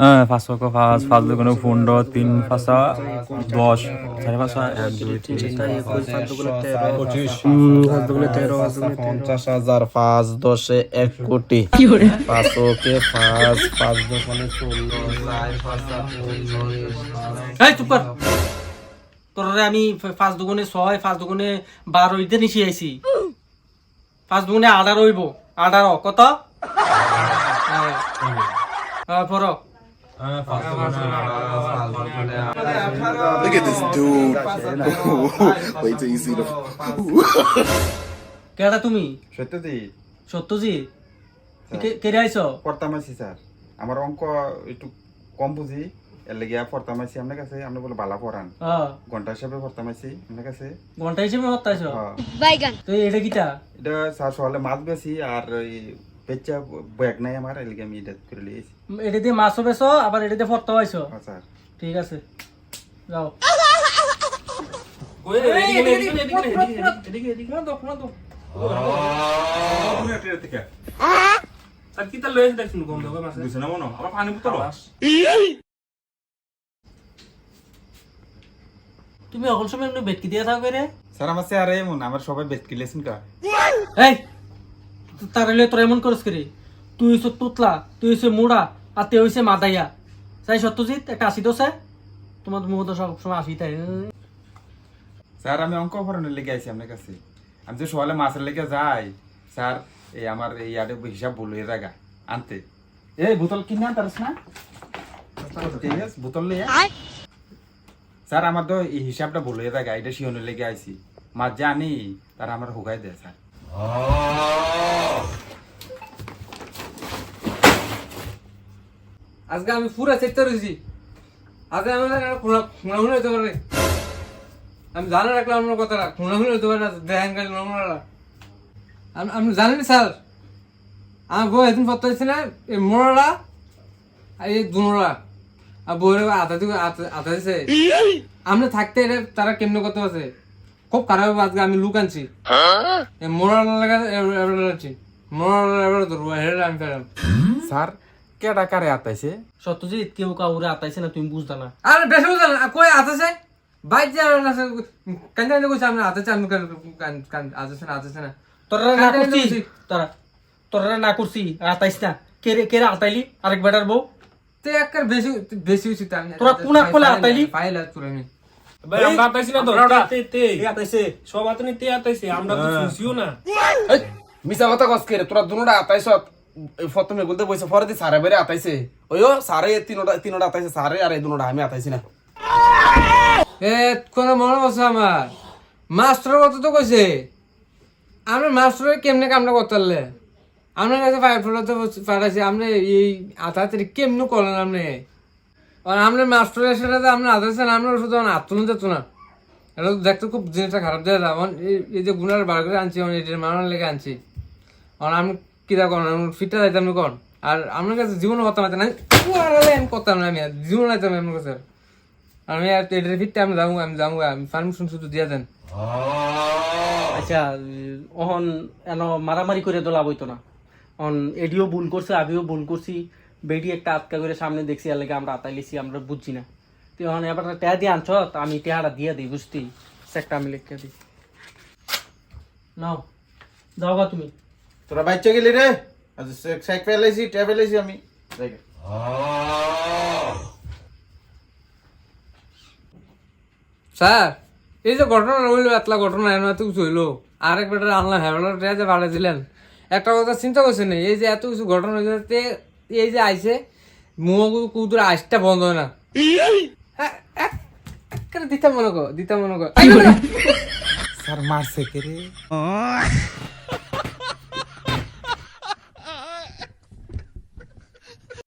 হ্যাঁ পাঁচশো পাঁচ পাঁচ দুগুণে পনেরো তিন পাঁচা দশ। চারি পাঁচা এক দুই তিন পাঁচ পঞ্চাশ হাজার পাঁচ দশে এক কোটি। পাঁচ ওকে পাঁচ পাঁচ দোকানে পাঁচা তোরে আমি পাঁচ দুগুণে ছয় পাঁচ দুগুণে বারো ইতে নিচে আইছি। পাঁচ দুগুণে আঠারো হইব। আঠারো কত? হ্যাঁ। পড়। Look at this dude. Wait till you see the. কেডা তুমি? সত্যজিৎ। সত্যজিৎ? কেড়ে আইছ? পড়তামাইছি স্যার। আমার অঙ্ক একটু কম বুঝি। এর লেগে পড়তামাইছি আপনার কাছে। আপনি বলে বালা পড়ান হ্যাঁ ঘণ্টা হিসাবে পড়তামাইছি আপনার কাছে। ঘণ্টা হিসেবে হ্যাঁ। বাইগান। তো এটা কিটা? এটা স্যার সকালে মাছ বেশি আর বেচা ব্যাগ নাই আমার এর লেগে আমি এটা করে লিয়েছি এটা দিয়ে মাছও বেছো আবার এটা দিয়ে পাইছ হ্যাঁ স্যার ঠিক আছে যাও তুমি অকল সময় এমনি বেটকি দিয়ে থাকবে রে স্যার আমার স্যার এমন আমার সবাই বেচ কিলেছেন কা এই তার হলে তোর এমন করিস করি? তুই হইছ তুতলা তুই হইছে মুড়া আর তুই হইছে মাদাইয়া। তাই সত্যজিৎ একটা আসি দোষে তোমার মুখ তো সব সময় আসি তাই স্যার আমি অঙ্ক পড়ানোর লেগে আইছি আপনার কাছে। আমি যে সকালে মাছের লেগে যাই স্যার এই আমার এই আরে হিসাব ভুল হয়ে জায়গা আনতে। এই বোতল কিনে আনতারস না? বোতল লিয়ে স্যার আমার তো এই হিসাবটা ভুল হয়ে জায়গা এটা শিওনের লেগে আইছি। মাছ যে আনি তারা আমার হুগাই দেয় স্যার। আজকে আমি পুরো চেষ্টা রয়েছি আজকে আমি খুনাখুনি হতে পারে। আমি জানা রাখলাম আপনার কথাটা খুনাখুনি হতে পারে দেখেন আমি আপনি জানেন স্যার আমার বউ একদিন পত্র দিচ্ছে না এই মোড়া আর এই দুনোড়া আর বউয়ের আধা দিকে আধা দিছে। আপনি থাকতে এটা তারা কেমনে করতে আছে খুব খারাপ আজকে আমি লুক আনছি। এই মোড়া লাগা এবার এবার ধরবো হেরে আমি ফেরাম স্যার কেডা কারে আতাইছে? সত্যজিৎ কেউ কাউরে আতাইছে না তুমি বুঝতা না। আরে বেশি কই যে কান কান কইছে আমি আতেছে আমি কান কান আতেছে না আতেছে না। তোরা না করছি? তোরা তোরা না করছি আতাইস না। কেরে কেরে আতাইলি? আরেক বেটার বউ? তে একবার বেশি বেশি আমি তোরা কোনা কোলা আতাইলি? ফাইল আছে তোরা আমি আমরা আতাইছি না তো। তে তে আতাইছে। সব আতনি তে আতাইছে। আমরা তো শুনছিও না। মিছা কথা কস কে তোরা দুনোটা আতাইছ প্রথমে বলতে বইছে পরে দি সারে বেরে আতাইছে। ওইও সারে তিনোটা তিনোটা আতাইছে সারে আর এই দুনোটা আমি আতাইছি না। এ কোন মনে বসে আমার? মাস্টার কত তো কইছে। আমরা মাস্টার কেমনে কামনা করতে পারলে? আপনার কাছে ফাইভ ফোটাতে পাঠাইছি আপনি এই আতাতে কেমনে করলেন আপনি আর আপনার মাস্টারের সাথে আপনি আতাইছেন আপনার শুধু তুলুন যেত না এটা দেখতে খুব জিনিসটা খারাপ দেয় আমার এই- যে গুনার বার করে আনছি আমি এটার মানার লেগে আনছি। আর আমি কিরা করেন ফিটটা যাইতাম কন আর আপনার কাছে জীবনে করতাম না আমি করতাম না আমি জীবন যাইতাম আপনার কাছে আমি আর এটার ফিটটা আমি যাব আমি যাব, আমি পারমিশন শুধু দিয়ে দেন। আচ্ছা অহন এন মারামারি করে তো লাভ হইতো না। অন এডিও ভুল করছে আমিও ভুল করছি বেডি একটা আটকা করে সামনে দেখছি আর লেগে আমরা আতাইলিছি আমরা বুঝছি না। তুই এখন এবার টেহা দিয়ে আনছ তো আমি টেহাটা দিয়ে দিই বুঝতি? সেকটা আমি লিখে দিই। নাও যাও গা তুমি। তোরা বাইচে গেলি রে? আজ সাইক ফেলাইছি ট্যাব ফেলাইছি আমি। স্যার এই যে ঘটনা হইল এতলা ঘটনা এমন এত কিছু হইল। আরেক বেটার আনলাম হ্যাভেলার যে ভাড়া দিলেন। একটা কথা চিন্তা করছেন এই যে এত কিছু ঘটনা হয়েছে তে এই যে আইছে মুখ কুদুর আইসটা বন্ধ না। হ্যাঁ, দিতে মনে কর দিতে মনে কর। স্যার মারছে কে রে?